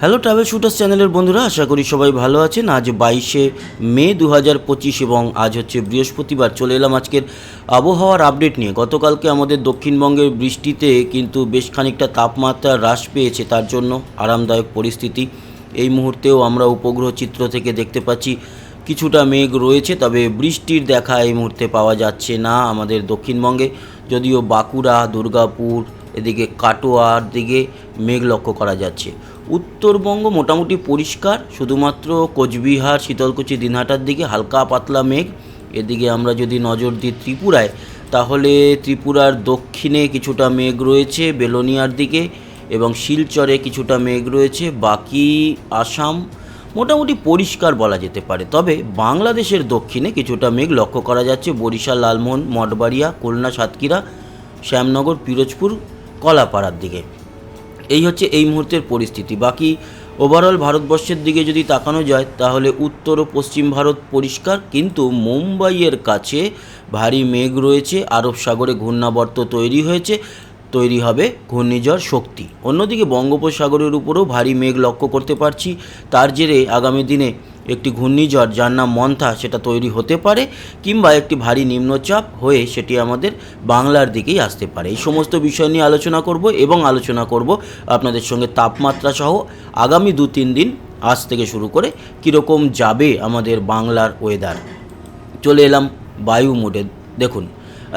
Hello travel shooters চ্যানেলের বন্ধুরা, আশা করি সবাই ভালো আছেন। আজ বাইশে মে দু হাজার পঁচিশ এবং আজ হচ্ছে বৃহস্পতিবার। চলে এলাম আজকের আবহাওয়ার আপডেট নিয়ে। গতকালকে আমাদের দক্ষিণবঙ্গের বৃষ্টিতে কিন্তু বেশ খানিকটা তাপমাত্রা হ্রাস পেয়েছে, তার জন্য আরামদায়ক পরিস্থিতি। এই মুহূর্তেও আমরা উপগ্রহ চিত্র থেকে দেখতে পাচ্ছি, কিছুটা মেঘ রয়েছে, তবে বৃষ্টির দেখা এই মুহূর্তে পাওয়া যাচ্ছে না আমাদের দক্ষিণবঙ্গে। যদিও বাঁকুড়া, দুর্গাপুর, এদিকে কাটোয়ার দিকে মেঘ লক্ষ্য করা যাচ্ছে। উত্তরবঙ্গ মোটামুটি পরিষ্কার, শুধুমাত্র কোচবিহার, শীতলকুচি, দিনহাটার দিকে হালকা পাতলা মেঘ। এদিকে আমরা যদি নজর দিই ত্রিপুরায়, তাহলে ত্রিপুরার দক্ষিণে কিছুটা মেঘ রয়েছে বেলোনিয়ার দিকে এবং শিলচরে কিছুটা মেঘ রয়েছে। বাকি আসাম মোটামুটি পরিষ্কার বলা যেতে পারে। তবে বাংলাদেশের দক্ষিণে কিছুটা মেঘ লক্ষ্য করা যাচ্ছে। বরিশাল, লালমোহন, মঠবাড়িয়া, খুলনা, সাতক্ষীরা, শ্যামনগর, পিরোজপুর, কলাপাড়ার দিকে। এই হচ্ছে এই মুহূর্তের পরিস্থিতি। বাকি ওভারঅল ভারতবর্ষের দিকে যদি তাকানো যায়, তাহলে উত্তর ও পশ্চিম ভারত পরিষ্কার, কিন্তু মুম্বাইয়ের কাছে ভারী মেঘ রয়েছে, আরব সাগরে ঘূর্ণাবর্ত তৈরি হয়েছে, তৈরি হবে ঘূর্ণিঝড় শক্তি। অন্যদিকে বঙ্গোপসাগরের উপরেও ভারী মেঘ লক্ষ্য করতে পারছি। তার জেরে আগামী দিনে একটি ঘূর্ণিঝড় যার নাম মন্থা সেটা তৈরি হতে পারে কিংবা একটি ভারী নিম্নচাপ হয়ে সেটি আমাদের বাংলার দিকেই আসতে পারে। এই সমস্ত বিষয় নিয়ে আলোচনা করব এবং আলোচনা করব আপনাদের সঙ্গে তাপমাত্রা সহ আগামী দু তিন দিন আজ থেকে শুরু করে কীরকম যাবে আমাদের বাংলার ওয়েদার চলে এলাম বায়ু মোডে দেখুন,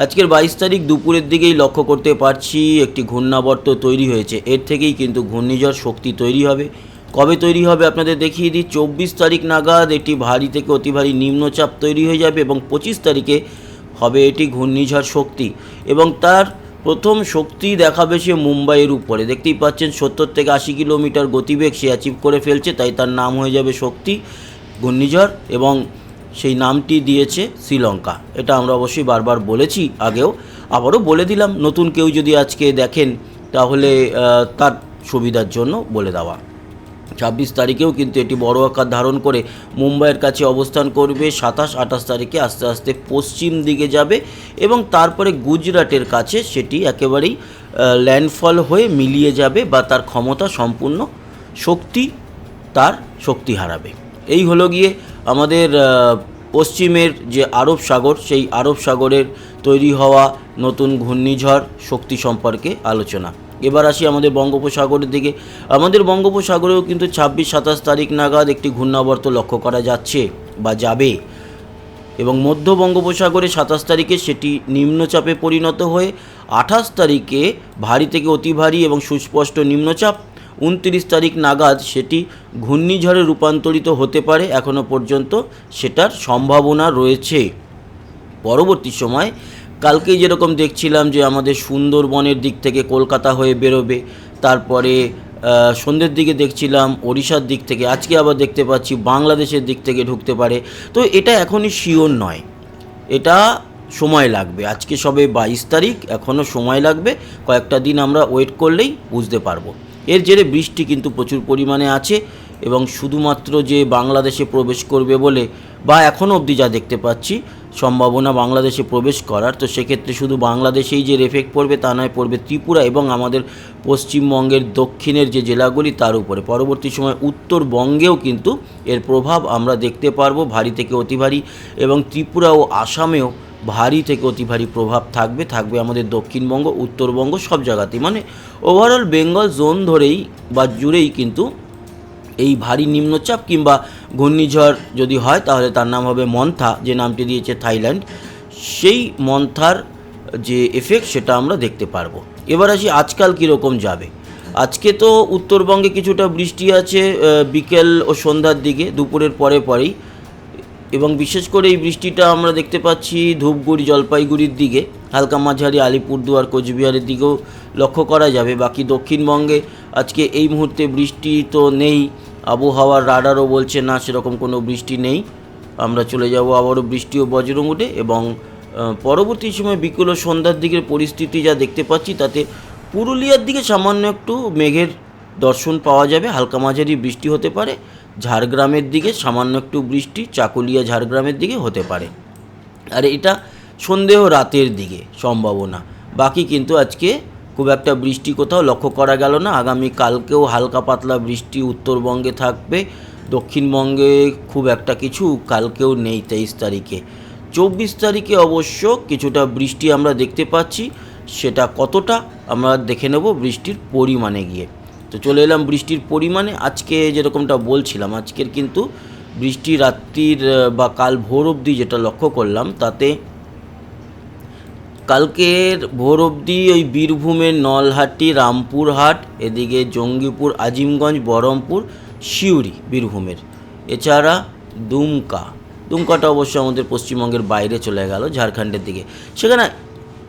আজকের বাইশ তারিখ দুপুরের দিকেই লক্ষ্য করতে পারছি একটি ঘূর্ণাবর্ত তৈরি হয়েছে। এর থেকেই কিন্তু ঘূর্ণিঝড় শক্তি তৈরি হবে। কবে তৈরি হবে আপনাদের দেখিয়ে দিই। চব্বিশ তারিখ নাগাদ এটি ভারী থেকে অতি ভারী নিম্নচাপ তৈরি হয়ে যাবে এবং পঁচিশ তারিখে হবে এটি ঘূর্ণিঝড় শক্তি এবং তার প্রথম শক্তি দেখাবে সে মুম্বাইয়ের উপরে। দেখতেই পাচ্ছেন, সত্তর থেকে আশি কিলোমিটার গতিবেগ সে অ্যাচিভ করে ফেলছে, তাই তার নাম হয়ে যাবে শক্তি, ঘূর্ণিঝড় এবং সেই নামটি দিয়েছে শ্রীলঙ্কা। এটা আমরা অবশ্যই বারবার বলেছি আগেও। আবারও বলে দিলাম, নতুন কেউ যদি আজকে দেখেন, তাহলে তার সুবিধার জন্য বলে দেওয়া। ছাব্বিশ তারিখেও কিন্তু এটি বড় আকার ধারণ করে মুম্বাইয়ের কাছে অবস্থান করবে। সাতাশ, আঠাশ তারিখে আস্তে আস্তে পশ্চিম দিকে যাবে এবং তারপরে গুজরাটের কাছে সেটি একেবারেই ল্যান্ডফল হয়ে মিলিয়ে যাবে বা তার ক্ষমতা সম্পূর্ণ শক্তি তার শক্তি হারাবে। এই হলো গিয়ে আমাদের পশ্চিমের যে আরব সাগর, সেই আরব সাগরের তৈরি হওয়া নতুন ঘূর্ণিঝড় শক্তি সম্পর্কে আলোচনা। এবার আসি আমাদের বঙ্গোপসাগরের দিকে। আমাদের বঙ্গোপসাগরেও কিন্তু ছাব্বিশ, সাতাশ তারিখ নাগাদ একটি ঘূর্ণাবর্ত লক্ষ্য করা যাচ্ছে বা যাবে। এবং মধ্য বঙ্গোপসাগরে সাতাশ তারিখে সেটি নিম্নচাপে পরিণত হয়ে আঠাশ তারিখে ভারী থেকে অতি ভারী এবং সুস্পষ্ট নিম্নচাপ, উনত্রিশ তারিখ নাগাদ সেটি ঘূর্ণিঝড়ে রূপান্তরিত হতে পারে এখনও পর্যন্ত সেটার সম্ভাবনা রয়েছে। পরবর্তী সময় কালকেই যেরকম দেখছিলাম যে আমাদের সুন্দরবনের দিক থেকে কলকাতা হয়ে বেরোবে, তারপরে সন্ধ্যের দিকে দেখছিলাম ওড়িশার দিক থেকে, আজকে আবার দেখতে পাচ্ছি বাংলাদেশের দিক থেকে ঢুকতে পারে। তো এটা এখনই শিওর নয়। এটা সময় লাগবে। আজকে সবে বাইশ তারিখ, এখনও সময় লাগবে। কয়েকটা দিন আমরা ওয়েট করলেই বুঝতে পারব। এর জেরে বৃষ্টি কিন্তু প্রচুর পরিমাণে আছে এবং শুধুমাত্র যে বাংলাদেশে প্রবেশ করবে বলে বা এখনও অবধি যা দেখতে পাচ্ছি সম্ভাবনা বাংলাদেশে প্রবেশ করার, তো সেক্ষেত্রে শুধু বাংলাদেশেই যে এফেক্ট পড়বে তা নয়, পড়বে ত্রিপুরা এবং আমাদের পশ্চিমবঙ্গের দক্ষিণের যে জেলাগুলি তার উপরে। পরবর্তী সময় উত্তরবঙ্গেও কিন্তু এর প্রভাব আমরা দেখতে পারব, ভারী থেকে অতি ভারী এবং ত্রিপুরা ও আসামেও ভারী থেকে অতি ভারী প্রভাব থাকবে থাকবে আমাদের দক্ষিণবঙ্গ, উত্তরবঙ্গ সব জায়গাতেই। মানে ওভারঅল বেঙ্গল জোন ধরেই বা জুড়েই কিন্তু এই ভারী নিম্নচাপ কিংবা ঘূর্ণিঝড় যদি হয়, তাহলে তার নাম হবে মন্থা, যে নামটি দিয়েছে থাইল্যান্ড। সেই মন্থার যে এফেক্ট সেটা আমরা দেখতে পারব। এবার আসি আজকাল কীরকম যাবে। আজকে তো উত্তরবঙ্গে কিছুটা বৃষ্টি আছে বিকেল ও সন্ধ্যার দিকে, দুপুরের পরে পরেই। এবং বিশেষ করে এই বৃষ্টিটা আমরা দেখতে পাচ্ছি ধূপগুড়ি, জলপাইগুড়ির দিকে। হালকা মাঝারি আলিপুরদুয়ার, কোচবিহারের দিকেও লক্ষ্য করা যাবে। বাকি দক্ষিণবঙ্গে আজকে এই মুহূর্তে বৃষ্টি তো নেই, আবহাওয়ার রাডারও বলছে না, সেরকম কোনো বৃষ্টি নেই। আমরা চলে যাব আবারও বৃষ্টি ও বজ্রমুটে এবং পরবর্তী সময় বিকেল ও সন্ধ্যার দিকের পরিস্থিতি যা দেখতে পাচ্ছি, তাতে পুরুলিয়ার দিকে সামান্য একটু মেঘের দর্শন পাওয়া যাবে, হালকা মাঝারি বৃষ্টি হতে পারে। ঝাড়গ্রামের দিকে সামান্য একটু বৃষ্টি চাকুলিয়া ঝাড়গ্রামের দিকে হতে পারে। আর এটা সন্দেহ রাতের দিকে, সম্ভাবনা। বাকি কিন্তু আজকে খুব একটা বৃষ্টি কোথাও লক্ষ্য করা গেল না। আগামী কালকেও হালকা পাতলা বৃষ্টি উত্তরবঙ্গে থাকবে। দক্ষিণবঙ্গে খুব একটা কিছু কালকেও নেই তেইশ তারিখে। চব্বিশ তারিখে অবশ্য কিছুটা বৃষ্টি আমরা দেখতে পাচ্ছি। সেটা কতটা আমরা দেখে নেব বৃষ্টির পরিমাণে গিয়ে। তো চলে এলাম বৃষ্টির পরিমাণে। আজকে যেরকমটা বলছিলাম, আজকের কিন্তু বৃষ্টি রাত্রির বা কাল ভোর অবধি যেটা লক্ষ্য করলাম, তাতে কালকের ভোর অবধি ওই বীরভূমের নলহাটি, রামপুরহাট, এদিকে জঙ্গিপুর, আজিমগঞ্জ, বহরমপুর, সিউড়ি বীরভূমের। এছাড়া দুমকা। দুমকাটা অবশ্য আমাদের পশ্চিমবঙ্গের বাইরে চলে গেল ঝাড়খণ্ডের দিকে। সেখানে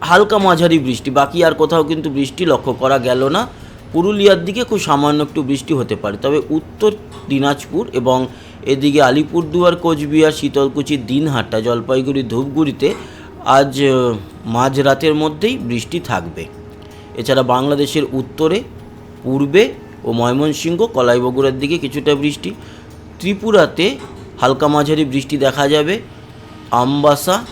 হালকা মাঝারি বৃষ্টি, বাকি আর কোথাও কিন্তু বৃষ্টি লক্ষ্য করা গেল না। পুরুলিয়ার দিকে খুব সামান্য একটু বৃষ্টি হতে পারে, তবে উত্তর দিনাজপুর এবং এদিকে আলিপুরদুয়ার, কোচবিহার, শীতলকুচি, দিনহাটা, জলপাইগুড়ি, ধূপগুড়িতে আজ মাঝরাতের মধ্যেই বৃষ্টি থাকবে। এছাড়া বাংলাদেশের উত্তরে, পূর্বে ও ময়মনসিংহ, কলাইবগুড়ার দিকে কিছুটা বৃষ্টি। ত্রিপুরাতে হালকা মাঝারি বৃষ্টি দেখা যাবে। আমবাসা,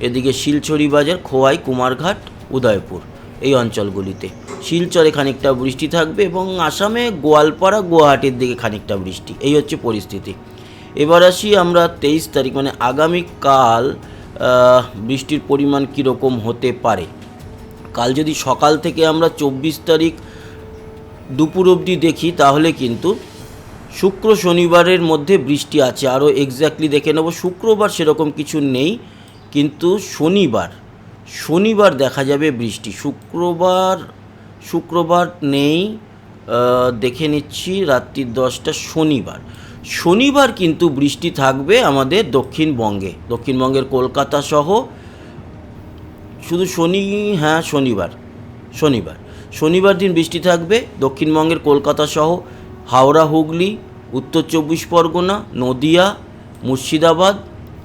এদিকে শিলছড়ি বাজার, খোয়াই, কুমারঘাট, উদয়পুর এই অঞ্চলগুলিতে। শিলচরে খানিকটা বৃষ্টি থাকবে এবং আসামে গোয়ালপাড়া, গুয়াহাটির দিকে খানিকটা বৃষ্টি। এই হচ্ছে পরিস্থিতি। এবার আসি আমরা তেইশ তারিখ মানে আগামীকাল বৃষ্টির পরিমাণ কীরকম হতে পারে? কাল যদি সকাল থেকে আমরা চব্বিশ তারিখ দুপুর অবধি দেখি, তাহলে কিন্তু শুক্র শনিবারের মধ্যে বৃষ্টি আছে। আরও এক্স্যাক্টলি দেখে নেব, শুক্রবার সেরকম কিছু নেই, কিন্তু শনিবার শনিবার দেখা যাবে বৃষ্টি। শুক্রবার শুক্রবার নেই দেখে নিচ্ছি, রাত্রি দশটা শনিবার। শনিবার কিন্তু বৃষ্টি থাকবে আমাদের দক্ষিণবঙ্গে। দক্ষিণবঙ্গের কলকাতা সহ শুধু শনি হ্যাঁ শনিবার শনিবার। শনিবার দিন বৃষ্টি থাকবে, দক্ষিণবঙ্গের কলকাতা সহ হাওড়া, হুগলি, উত্তর চব্বিশ পরগনা, নদিয়া, মুর্শিদাবাদ,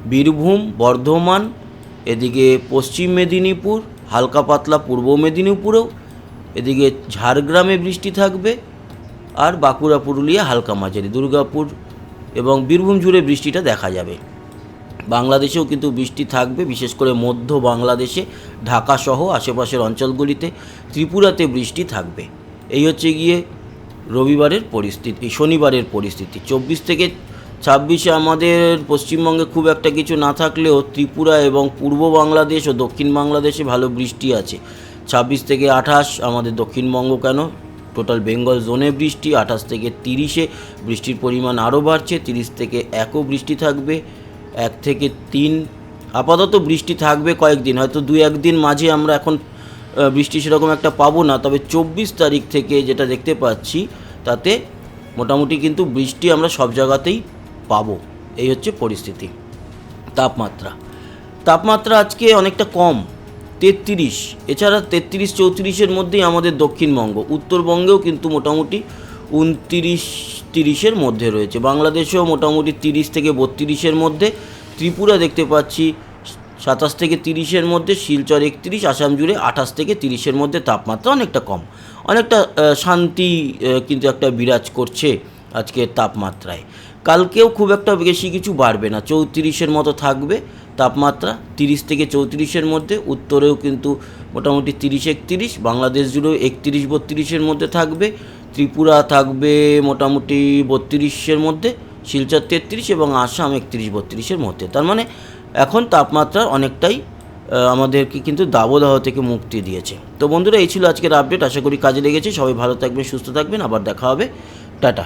বীরভূম, বর্ধমান, এদিকে পশ্চিম মেদিনীপুর, হালকা পাতলা পূর্ব মেদিনীপুরেও, এদিকে ঝাড়গ্রামে বৃষ্টি থাকবে, আর বাঁকুড়া, পুরুলিয়া, হালকা মাঝারি। দুর্গাপুর এবং বীরভূম জুড়ে বৃষ্টিটা দেখা যাবে। বাংলাদেশেও কিন্তু বৃষ্টি থাকবে, বিশেষ করে মধ্য বাংলাদেশে, ঢাকা সহ আশেপাশের অঞ্চলগুলিতে ত্রিপুরাতে বৃষ্টি থাকবে। এই হচ্ছে গিয়ে রবিবারের পরিস্থিতি শনিবারের পরিস্থিতি। চব্বিশ থেকে ছাব্বিশে আমাদের পশ্চিমবঙ্গে খুব একটা কিছু না থাকলেও ত্রিপুরা এবং পূর্ব বাংলাদেশ ও দক্ষিণ বাংলাদেশে ভালো বৃষ্টি আছে। ছাব্বিশ থেকে আঠাশ আমাদের দক্ষিণবঙ্গ কেন টোটাল বেঙ্গল জোনে বৃষ্টি, আঠাশ থেকে তিরিশে। বৃষ্টির পরিমাণ আরও বাড়ছে, তিরিশ থেকে একও বৃষ্টি থাকবে, এক থেকে তিন। আপাতত বৃষ্টি থাকবে কয়েকদিন, হয়তো দু একদিন মাঝে আমরা এখন বৃষ্টি সেরকম একটা পাবো না। তবে চব্বিশ তারিখ থেকে যেটা দেখতে পাচ্ছি, তাতে মোটামুটি কিন্তু বৃষ্টি আমরা সব জায়গাতেই পাবো। এই হচ্ছে পরিস্থিতি। তাপমাত্রা। তাপমাত্রা আজকে অনেকটা কম। তেত্রিশ। এছাড়া তেত্রিশ চৌত্রিশের মধ্যেই আমাদের দক্ষিণবঙ্গ। উত্তরবঙ্গেও কিন্তু মোটামুটি উনতিরিশ তিরিশের মধ্যে রয়েছে। বাংলাদেশেও মোটামুটি তিরিশ থেকে বত্রিশের মধ্যে। ত্রিপুরা দেখতে পাচ্ছি, সাতাশ থেকে তিরিশের মধ্যে। শিলচর একত্রিশ, আসাম জুড়ে আঠাশ থেকে তিরিশের মধ্যে তাপমাত্রা অনেকটা কম। অনেকটা শান্তি কিন্তু একটা বিরাজ করছে আজকের তাপমাত্রায়। কালকেও খুব একটা বেশি কিছু বাড়বে না। চৌত্রিশের মতো থাকবে তাপমাত্রা, তিরিশ থেকে চৌত্রিশের মধ্যে, উত্তরেও কিন্তু মোটামুটি তিরিশ, একত্রিশ, বাংলাদেশ জুড়েও একত্রিশ, বত্রিশের মধ্যে থাকবে, ত্রিপুরা থাকবে মোটামুটি বত্রিশের মধ্যে, শিলচর তেত্রিশ এবং আসাম একত্রিশ, বত্রিশের মধ্যে। তার মানে এখন তাপমাত্রা অনেকটাই আমাদেরকে কিন্তু দাবদাহ থেকে মুক্তি দিয়েছে। তো বন্ধুরা, এই ছিল আজকের আপডেট আশা করি কাজে লেগেছে। সবাই ভালো থাকবেন, সুস্থ থাকবেন। আবার দেখা হবে। টাটা।